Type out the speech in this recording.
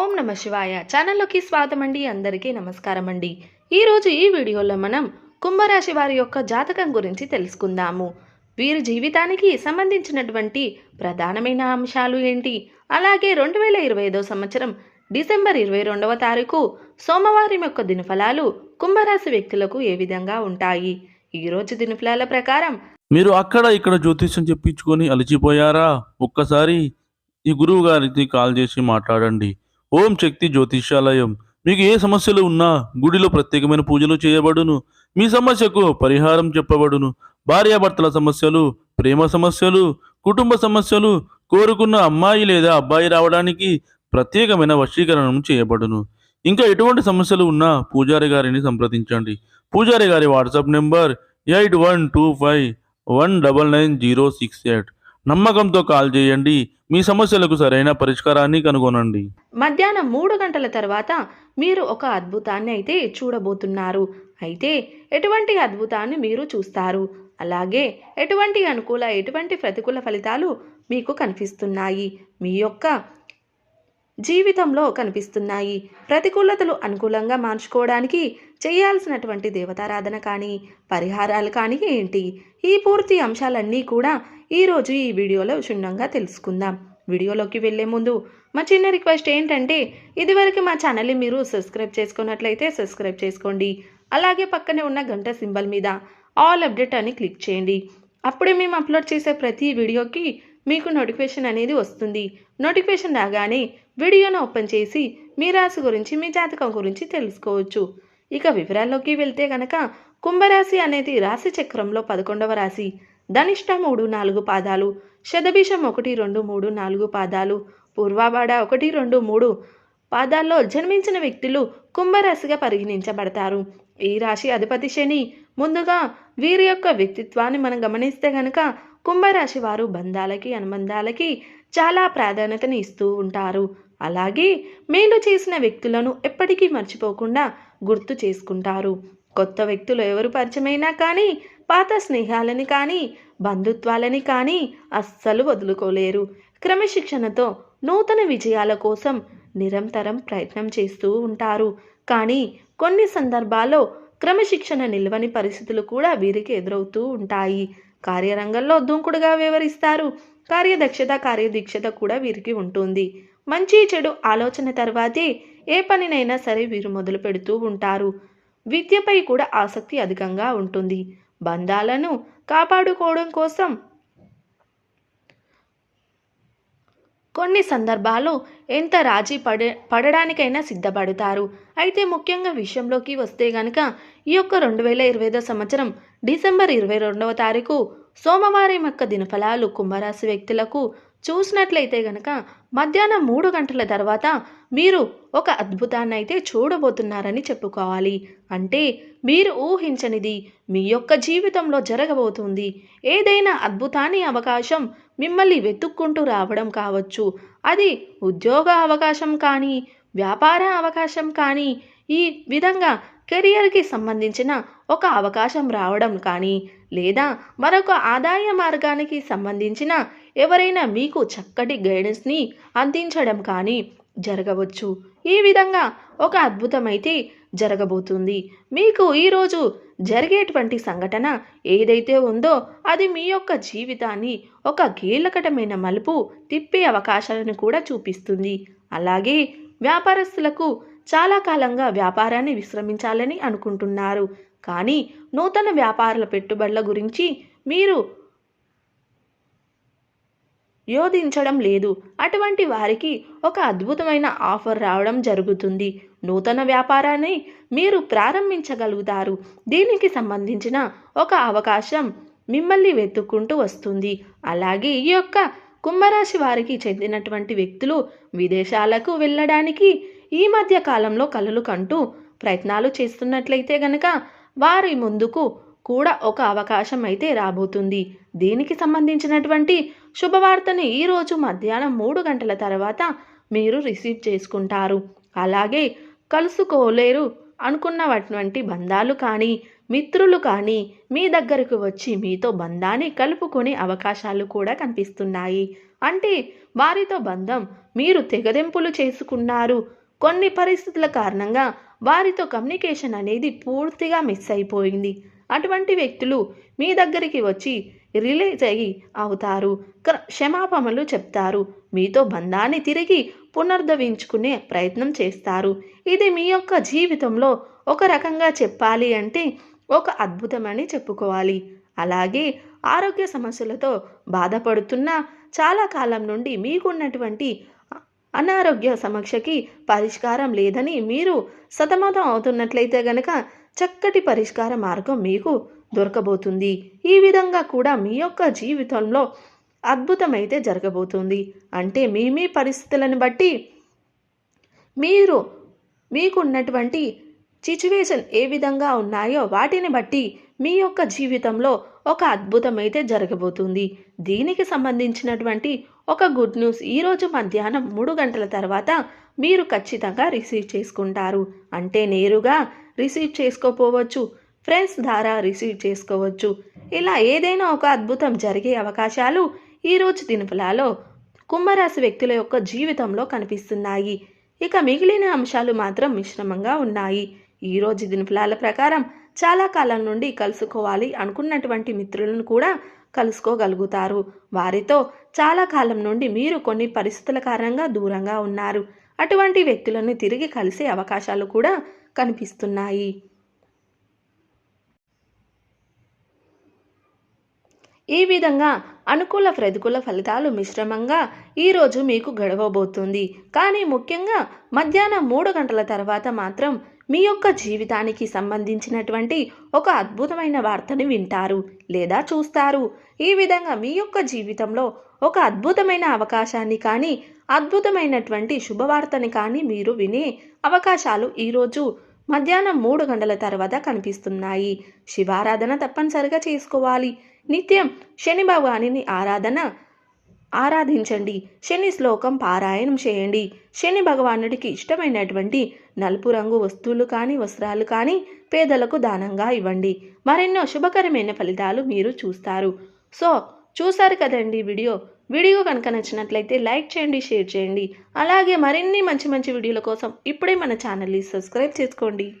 ఓం నమ శివాయ. ఛానల్లోకి స్వాగతం అండి అందరికీ నమస్కారం అండి ఈరోజు ఈ వీడియోలో మనం కుంభరాశి వారి యొక్క జాతకం గురించి తెలుసుకుందాము. వీరి జీవితానికి సంబంధించినటువంటి ప్రధానమైన అంశాలు ఏంటి? అలాగే రెండు వేల ఇరవై ఐదో సంవత్సరం డిసెంబర్ ఇరవై రెండవ తారీఖు సోమవారం యొక్క దినఫలాలు కుంభరాశి వ్యక్తులకు ఏ విధంగా ఉంటాయి? ఈరోజు దినఫలాల ప్రకారం మీరు అక్కడ ఇక్కడ జ్యోతిష్యం చెప్పించుకొని అలిచిపోయారా? ఒక్కసారి ఈ గురువు గారికి కాల్ చేసి మాట్లాడండి. ఓం శక్తి జ్యోతిష్యాలయం. మీకు ఏ సమస్యలు ఉన్నా గుడిలో ప్రత్యేకమైన పూజలు చేయబడును. మీ సమస్యకు పరిహారం చెప్పబడును. భార్యాభర్తల సమస్యలు ప్రేమ సమస్యలు కుటుంబ సమస్యలు కోరుకున్న అమ్మాయి లేదా అబ్బాయి రావడానికి ప్రత్యేకమైన వశీకరణం చేయబడును. ఇంకా ఎటువంటి సమస్యలు ఉన్నా పూజారి గారిని సంప్రదించండి. పూజారి గారి WhatsApp number eight one two five one double nine zero six eight. నమ్మకంతో కాల్ చేయండి. మీ సమస్యలకు సరైన పరిష్కారాన్ని కనుగొనండి. మధ్యాహ్నం మూడు గంటల తర్వాత మీరు ఒక అద్భుతాన్ని అయితే చూడబోతున్నారు. అయితే ఎటువంటి అద్భుతాన్ని మీరు చూస్తారు? అలాగే ఎటువంటి అనుకూల ఎటువంటి ప్రతికూల ఫలితాలు మీకు కనిపిస్తున్నాయి? మీ యొక్క జీవితంలో కనిపిస్తున్నాయి. ప్రతికూలతలు అనుకూలంగా మార్చుకోవడానికి చేయాల్సినటువంటి దేవతారాధన కానీ పరిహారాలు కానీ ఏంటి? ఈ పూర్తి అంశాలన్నీ కూడా ఈరోజు ఈ వీడియోలో క్షుణ్ణంగా తెలుసుకుందాం. వీడియోలోకి వెళ్ళే ముందు మా చిన్న రిక్వెస్ట్ ఏంటంటే ఇదివరకు మా ఛానల్ని మీరు సబ్స్క్రైబ్ చేసుకున్నట్లయితే సబ్స్క్రైబ్ చేసుకోండి. అలాగే పక్కనే ఉన్న గంట సింబల్ మీద ఆల్ అప్డేట్ అని క్లిక్ చేయండి. అప్పుడే మేము అప్లోడ్ చేసే ప్రతి వీడియోకి మీకు నోటిఫికేషన్ అనేది వస్తుంది. నోటిఫికేషన్ రాగానే వీడియోను ఓపెన్ చేసి మీ రాశి గురించి మీ జాతకం గురించి తెలుసుకోవచ్చు. ఇక వివరాల్లోకి వెళ్తే గనక కుంభరాశి అనేది రాశి చక్రంలో పదకొండవ రాశి. ధనిష్ట మూడు నాలుగు పాదాలు శతభిషం ఒకటి రెండు మూడు నాలుగు పాదాలు పూర్వాబాడ ఒకటి రెండు మూడు పాదాల్లో జన్మించిన వ్యక్తులు కుంభరాశిగా పరిగణించబడతారు. ఈ రాశి అధిపతి శని. ముందుగా వీరి యొక్క వ్యక్తిత్వాన్ని మనం గమనిస్తే గనక కుంభరాశి వారు బంధాలకి అనుబంధాలకి చాలా ప్రాధాన్యతని ఇస్తూ ఉంటారు. అలాగే మేలు చేసిన వ్యక్తులను ఎప్పటికీ మర్చిపోకుండా గుర్తు చేసుకుంటారు. కొత్త వ్యక్తులు ఎవరు పరిచయమైనా కానీ పాత స్నేహాలని కానీ బంధుత్వాలని కానీ అస్సలు వదులుకోలేరు. క్రమశిక్షణతో నూతన విజయాల కోసం నిరంతరం ప్రయత్నం చేస్తూ ఉంటారు. కానీ కొన్ని సందర్భాల్లో క్రమశిక్షణ నిల్వని పరిస్థితులు కూడా వీరికి ఎదురవుతూ ఉంటాయి. కార్యరంగంలో దూకుడుగా వ్యవహరిస్తారు. కార్యదక్షత కార్యదీక్షత కూడా వీరికి ఉంటుంది. మంచి చెడు ఆలోచన తర్వాతే ఏ పనినైనా సరే వీరు మొదలు పెడుతూ ఉంటారు. విద్యపై కూడా ఆసక్తి అధికంగా ఉంటుంది. బంధాలను కాపాడుకోవడం కోసం కొన్ని సందర్భాల్లో ఎంత రాజీ పడ పడడానికైనా సిద్ధపడతారు. అయితే ముఖ్యంగా విషయంలోకి వస్తే గనక ఈ యొక్క రెండు వేల ఇరవై ఐదో సంవత్సరం డిసెంబర్ ఇరవై రెండవ తారీఖు సోమవారం యొక్క దినఫలాలు కుంభరాశి వ్యక్తులకు చూసినట్లయితే గనక మధ్యాహ్నం మూడు గంటల తర్వాత మీరు ఒక అద్భుతాన్ని అయితే చూడబోతున్నారని చెప్పుకోవాలి. అంటే మీరు ఊహించనిది మీ యొక్క జీవితంలో జరగబోతుంది. ఏదైనా అద్భుతాన్ని అవకాశం మిమ్మల్ని వెతుక్కుంటూ రావడం కావచ్చు. అది ఉద్యోగ అవకాశం కానీ వ్యాపార అవకాశం కానీ ఈ విధంగా కెరియర్కి సంబంధించిన ఒక అవకాశం రావడం కానీ లేదా మరొక ఆదాయ మార్గానికి సంబంధించిన ఎవరైనా మీకు చక్కటి గైడెన్స్ని అందించడం కానీ జరగవచ్చు. ఈ విధంగా ఒక అద్భుతమైతే జరగబోతుంది. మీకు ఈరోజు జరిగేటువంటి సంఘటన ఏదైతే ఉందో అది మీ యొక్క జీవితాన్ని ఒక కీలకటమైన మలుపు తిప్పే అవకాశాలను కూడా చూపిస్తుంది. అలాగే వ్యాపారస్తులకు చాలా కాలంగా వ్యాపారాన్ని విశ్రమించాలని అనుకుంటున్నారు. కానీ నూతన వ్యాపారాల పెట్టుబడుల గురించి మీరు యోధించడం లేదు. అటువంటి వారికి ఒక అద్భుతమైన ఆఫర్ రావడం జరుగుతుంది. నూతన వ్యాపారాన్ని మీరు ప్రారంభించగలుగుతారు. దీనికి సంబంధించిన ఒక అవకాశం మిమ్మల్ని వెతుక్కుంటూ వస్తుంది. అలాగే ఈ యొక్క కుంభరాశి వారికి చెందినటువంటి వ్యక్తులు విదేశాలకు వెళ్ళడానికి ఈ మధ్య కాలంలో కలలు కంటూ ప్రయత్నాలు చేస్తున్నట్లయితే గనక వారి ముందుకు కూడా ఒక అవకాశం అయితే రాబోతుంది. దీనికి సంబంధించినటువంటి శుభవార్తను ఈరోజు మధ్యాహ్నం మూడు గంటల తర్వాత మీరు రిసీవ్ చేసుకుంటారు. అలాగే కలుసుకోలేరు అనుకున్నటువంటి బంధాలు కానీ మిత్రులు కానీ మీ దగ్గరకు వచ్చి మీతో బంధాన్ని కలుపుకునే అవకాశాలు కూడా కనిపిస్తున్నాయి. అంటే వారితో బంధం మీరు తెగదెంపులు చేసుకున్నారు. కొన్ని పరిస్థితుల కారణంగా వారితో కమ్యూనికేషన్ అనేది పూర్తిగా మిస్ అయిపోయింది. అటువంటి వ్యక్తులు మీ దగ్గరికి వచ్చి రిలీజ్ అయ్యి అవుతారు క్షమాపణలు చెప్తారు. మీతో బంధాన్ని తిరిగి పునర్ధవించుకునే ప్రయత్నం చేస్తారు. ఇది మీ యొక్క జీవితంలో ఒక రకంగా చెప్పాలి అంటే ఒక అద్భుతమని చెప్పుకోవాలి. అలాగే ఆరోగ్య సమస్యలతో బాధపడుతున్న చాలా కాలం నుండి మీకున్నటువంటి అనారోగ్య సమస్యకి పరిష్కారం లేదని మీరు సతమతం అవుతున్నట్లయితే గనక చక్కటి పరిష్కార మార్గం మీకు దొరకబోతుంది. ఈ విధంగా కూడా మీ యొక్క జీవితంలో అద్భుతమైతే జరగబోతుంది. అంటే మీ మీ పరిస్థితులను బట్టి మీరు మీకున్నటువంటి సిచ్యువేషన్ ఏ విధంగా ఉన్నాయో వాటిని బట్టి మీ యొక్క జీవితంలో ఒక అద్భుతం అయితే జరగబోతుంది. దీనికి సంబంధించినటువంటి ఒక గుడ్ న్యూస్ ఈరోజు మధ్యాహ్నం మూడు గంటల తర్వాత మీరు ఖచ్చితంగా రిసీవ్ చేసుకుంటారు. అంటే నేరుగా రిసీవ్ చేసుకోపోవచ్చు. ఫ్రెండ్స్ ద్వారా రిసీవ్ చేసుకోవచ్చు. ఇలా ఏదైనా ఒక అద్భుతం జరిగే అవకాశాలు ఈరోజు దినఫలాలో కుంభరాశి వ్యక్తుల యొక్క జీవితంలో కనిపిస్తున్నాయి. ఇక మిగిలిన అంశాలు మాత్రం మిశ్రమంగా ఉన్నాయి. ఈరోజు దినఫలాల ప్రకారం చాలా కాలం నుండి కలుసుకోవాలి అనుకున్నటువంటి మిత్రులను కూడా కలుసుకోగలుగుతారు. వారితో చాలా కాలం నుండి మీరు కొన్ని పరిస్థితుల కారణంగా దూరంగా ఉన్నారు. అటువంటి వ్యక్తులను తిరిగి కలిసే అవకాశాలు కూడా కనిపిస్తున్నాయి. ఈ విధంగా అనుకూల ప్రతికూల ఫలితాలు మిశ్రమంగా ఈరోజు మీకు గడవబోతుంది. కానీ ముఖ్యంగా మధ్యాహ్నం మూడు గంటల తర్వాత మాత్రం మీ యొక్క జీవితానికి సంబంధించినటువంటి ఒక అద్భుతమైన వార్తని వింటారు లేదా చూస్తారు. ఈ విధంగా మీ యొక్క జీవితంలో ఒక అద్భుతమైన అవకాశాన్ని కానీ అద్భుతమైనటువంటి శుభవార్తని కానీ మీరు వినే అవకాశాలు ఈరోజు మధ్యాహ్నం మూడు గంటల తర్వాత కనిపిస్తున్నాయి. శివారాధన తప్పనిసరిగా చేసుకోవాలి. నిత్యం శని భగవాని ఆరాధన ఆరాధించండి. శని శ్లోకం పారాయణం చేయండి. శని భగవానుడికి ఇష్టమైనటువంటి నలుపు రంగు వస్తువులు కానీ వస్త్రాలు కానీ పేదలకు దానంగా ఇవ్వండి. మరెన్నో శుభకరమైన ఫలితాలు మీరు చూస్తారు. సో చూశారు కదండి వీడియో? వీడియో కనుక నచ్చినట్లయితే లైక్ చేయండి షేర్ చేయండి. అలాగే మరిన్ని మంచి మంచి వీడియోల కోసం ఇప్పుడే మన ఛానల్ని సబ్స్క్రైబ్ చేసుకోండి.